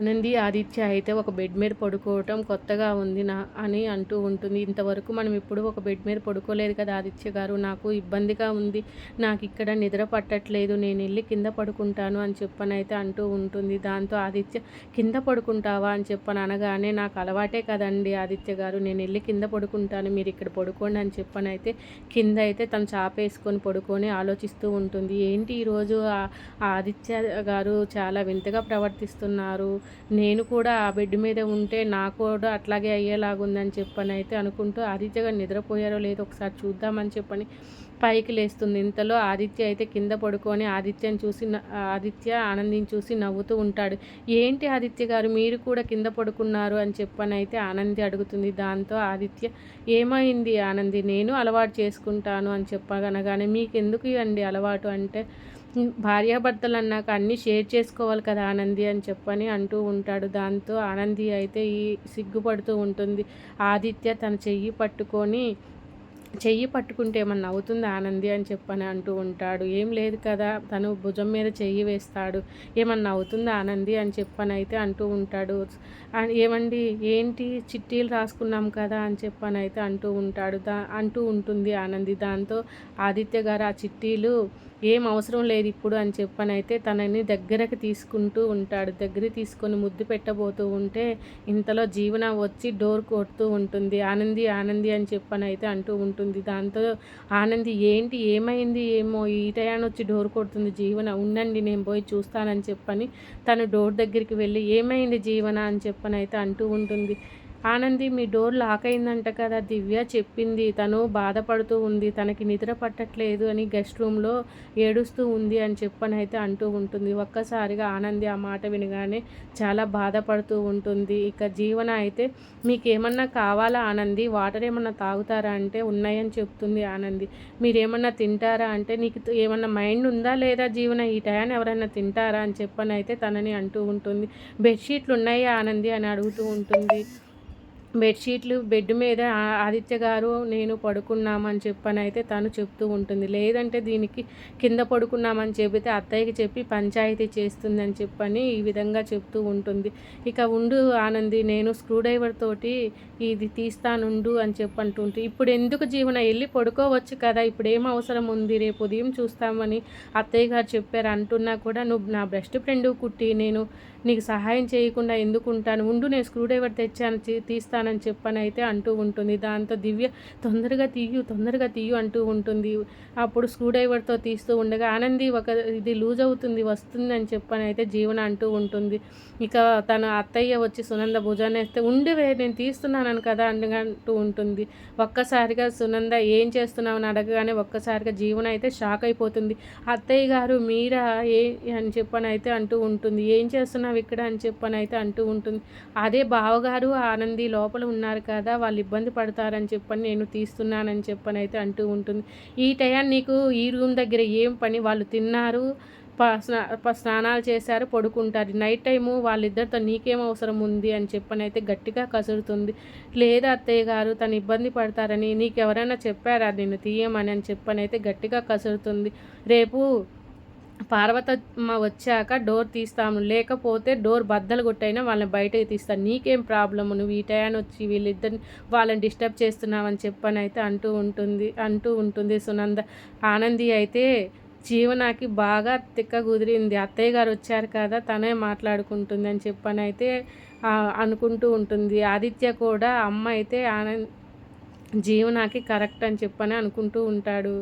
ఆనంది ఆదిత్య అయితే ఒక బెడ్ మీద పడుకోవటం కొత్తగా ఉంది నా అని అంటూ ఉంటుంది. ఇంతవరకు మనం ఎప్పుడు ఒక బెడ్ మీద పడుకోలేదు కదా ఆదిత్య గారు. నాకు ఇబ్బందిగా ఉంది. నాకు ఇక్కడ నిద్ర పట్టట్లేదు. నేను వెళ్ళి కింద పడుకుంటాను అని చెప్పనైతే అంటూ ఉంటుంది. దాంతో ఆదిత్య కింద పడుకుంటావా? అని చెప్పని అనగానే నాకు అలవాటే కదండి ఆదిత్య గారు. నేను వెళ్ళి కింద పడుకుంటాను. మీరు ఇక్కడ పడుకోండి అని చెప్పనైతే కింద అయితే తను చాపేసుకొని పడుకొని ఆలోచిస్తూ ఉంటుంది. ఏంటి ఈరోజు ఆదిత్య గారు చాలా వింతగా ప్రవర్తిస్తున్నారు. నేను కూడా ఆ బెడ్ మీద ఉంటే నాకు కూడా అట్లాగే అయ్యేలాగుందని చెప్పని అయితే అనుకుంటూ ఆదిత్య గారు నిద్రపోయారో లేదో ఒకసారి చూద్దామని చెప్పని పైకి లేస్తుంది. ఇంతలో ఆదిత్య అయితే కింద పడుకొని ఆదిత్యని చూసి ఆదిత్య ఆనందిని చూసి నవ్వుతూ ఉంటాడు. ఏంటి ఆదిత్య గారు మీరు కూడా కింద పడుకున్నారు? అని చెప్పని అయితే ఆనంది అడుగుతుంది. దాంతో ఆదిత్య ఏమైంది ఆనంది? నేను అలవాటు చేసుకుంటాను అని చెప్పగనగానే మీకు ఎందుకు ఇవ్వండి అలవాటు? అంటే భార్యాభర్తలు అన్నాక అన్నీ షేర్ చేసుకోవాలి కదా ఆనంది అని చెప్పని అంటూ ఉంటాడు. దాంతో ఆనంది అయితే ఈ సిగ్గుపడుతూ ఉంటుంది. ఆదిత్య తన చెయ్యి పట్టుకొని చెయ్యి పట్టుకుంటే ఏమన్నా అవుతుంది ఆనంది అని చెప్పని అంటూ ఉంటాడు. ఏం లేదు కదా తను భుజం మీద చెయ్యి వేస్తాడు. ఏమన్నా అవుతుంది ఆనంది అని చెప్పని అయితే అంటూ ఉంటాడు. ఏమండి ఏంటి చిట్టీలు రాసుకున్నాం కదా అని చెప్పని అయితే అంటూ ఉంటాడు. దా అంటూ ఉంటుంది ఆనంది. దాంతో ఆదిత్య గారు ఆ చిట్టీలు ఏం అవసరం లేదు ఇప్పుడు అని చెప్పనైతే తనని దగ్గరకు తీసుకుంటూ ఉంటాడు. దగ్గర తీసుకొని ముద్దు పెట్టబోతూ ఉంటే ఇంతలో జీవన వచ్చి డోర్ కొడుతూ ఉంటుంది. ఆనంది ఆనంది అని చెప్పనైతే అంటూ ఉంటుంది. దాంతో ఆనంది ఏంటి? ఏమైంది? ఏమో? ఈ టయాన్ని వచ్చి డోర్ కొడుతుంది జీవన. ఉండండి నేను పోయి చూస్తానని చెప్పని తను డోర్ దగ్గరికి వెళ్ళి ఏమైంది జీవన? అని చెప్పనైతే అంటూ ఉంటుంది. ఆనంది మీ డోర్ లాక్ అయిందంట కదా దివ్య చెప్పింది. తను బాధపడుతూ ఉంది. తనకి నిద్ర పట్టట్లేదు అని గెస్ట్ రూమ్లో ఏడుస్తూ ఉంది అని చెప్పని అయితే అంటూ ఉంటుంది. ఒక్కసారిగా ఆనంది ఆ మాట వినగానే చాలా బాధపడుతూ ఉంటుంది. ఇక జీవన అయితే మీకు ఏమన్నా కావాలా ఆనంది? వాటర్ ఏమన్నా తాగుతారా అంటే ఉన్నాయని చెప్తుంది ఆనంది. మీరేమన్నా తింటారా అంటే నీకు ఏమన్నా మైండ్ ఉందా లేదా జీవన? ఈ టయాన్ని ఎవరైనా తింటారా? అని చెప్పని అయితే తనని అంటూ ఉంటుంది. బెడ్షీట్లు ఉన్నాయా ఆనంది? అని అడుగుతూ ఉంటుంది. బెడ్షీట్లు బెడ్ మీద ఆదిత్య గారు నేను పడుకున్నామని చెప్పని అయితే తను చెప్తూ ఉంటుంది. లేదంటే దీనికి కింద పడుకున్నామని చెబితే అత్తయ్యకి చెప్పి పంచాయతీ చేస్తుందని చెప్పని ఈ విధంగా చెప్తూ ఉంటుంది. ఇక ఉండు ఆనంది నేను స్క్రూ డ్రైవర్ తోటి ఇది తీస్తానుండు అని చెప్పంటుంటే ఇప్పుడు ఎందుకు జీవన వెళ్ళి పడుకోవచ్చు కదా ఇప్పుడు ఏం అవసరం ఉంది రేపు ఉదయం చూస్తామని అత్తయ్య గారు చెప్పారు. అంటున్నా కూడా నువ్వు నా బెస్ట్ ఫ్రెండ్ కుట్టి నేను నీకు సహాయం చేయకుండా ఎందుకుంటాను? ఉండు నేను స్క్రూ డ్రైవర్ తెచ్చాను చేస్తానని చెప్పని అయితే అంటూ ఉంటుంది. దాంతో దివ్య తొందరగా తీయు తొందరగా తీయు అంటూ ఉంటుంది. అప్పుడు స్క్రూ డ్రైవర్తో తీస్తూ ఉండగా ఆనంది ఒక ఇది లూజ్ అవుతుంది వస్తుంది అని చెప్పని అయితే జీవన అంటూ ఉంటుంది. ఇక తన అత్తయ్య వచ్చి సునంద భుజాన్ని వేస్తే ఉండివే నేను తీస్తున్నాను కదా అంటూ ఉంటుంది. ఒక్కసారిగా సునంద ఏం చేస్తున్నావు? అని అడగగానే ఒక్కసారిగా జీవన అయితే షాక్ అయిపోతుంది. అత్తయ్య గారు మీరా? ఏ? అని చెప్పని అయితే అంటూ ఉంటుంది. ఏం చేస్తున్నావు ఇక్కడ? అని చెప్పని అయితే అంటూ ఉంటుంది. అదే బావగారు ఆనంది లోపల ఉన్నారు కదా వాళ్ళు ఇబ్బంది పడతారని చెప్పని నేను తీస్తున్నానని చెప్పని అయితే అంటూ ఉంటుంది. ఈ టైం నీకు ఈ రూమ్ దగ్గర ఏం పని? వాళ్ళు తిన్నారు స్నానాలు చేశారు పడుకుంటారు. నైట్ టైము వాళ్ళిద్దరితో నీకేం అవసరం ఉంది అని చెప్పని అయితే గట్టిగా కసురుతుంది. లేదా అత్తయ్య గారు తను ఇబ్బంది పడతారని నీకు ఎవరైనా చెప్పారా? నిన్ను తీయమని అని చెప్పని అయితే గట్టిగా కసురుతుంది. రేపు పార్వతమ్మ వచ్చాక డోర్ తీస్తాము. లేకపోతే డోర్ బద్దలు కొట్టైనా వాళ్ళని బయటకి తీస్తాను నీకేం ప్రాబ్లమ్? నువ్వు ఈ టయాన్ని వచ్చి వీళ్ళిద్దరిని వాళ్ళని డిస్టర్బ్ చేస్తున్నావని చెప్పని అయితే అంటూ ఉంటుంది అంటూ ఉంటుంది సునంద. ఆనంది అయితే జీవనాకి బాగా తిక్క కుదిరింది. అత్తయ్య గారు వచ్చారు కదా తనే మాట్లాడుకుంటుంది అని చెప్పని అయితే అనుకుంటూ ఉంటుంది. ఆదిత్య కూడా అమ్మ అయితే ఆనంద్ జీవనాకి కరెక్ట్ అని చెప్పని అనుకుంటూ ఉంటాడు.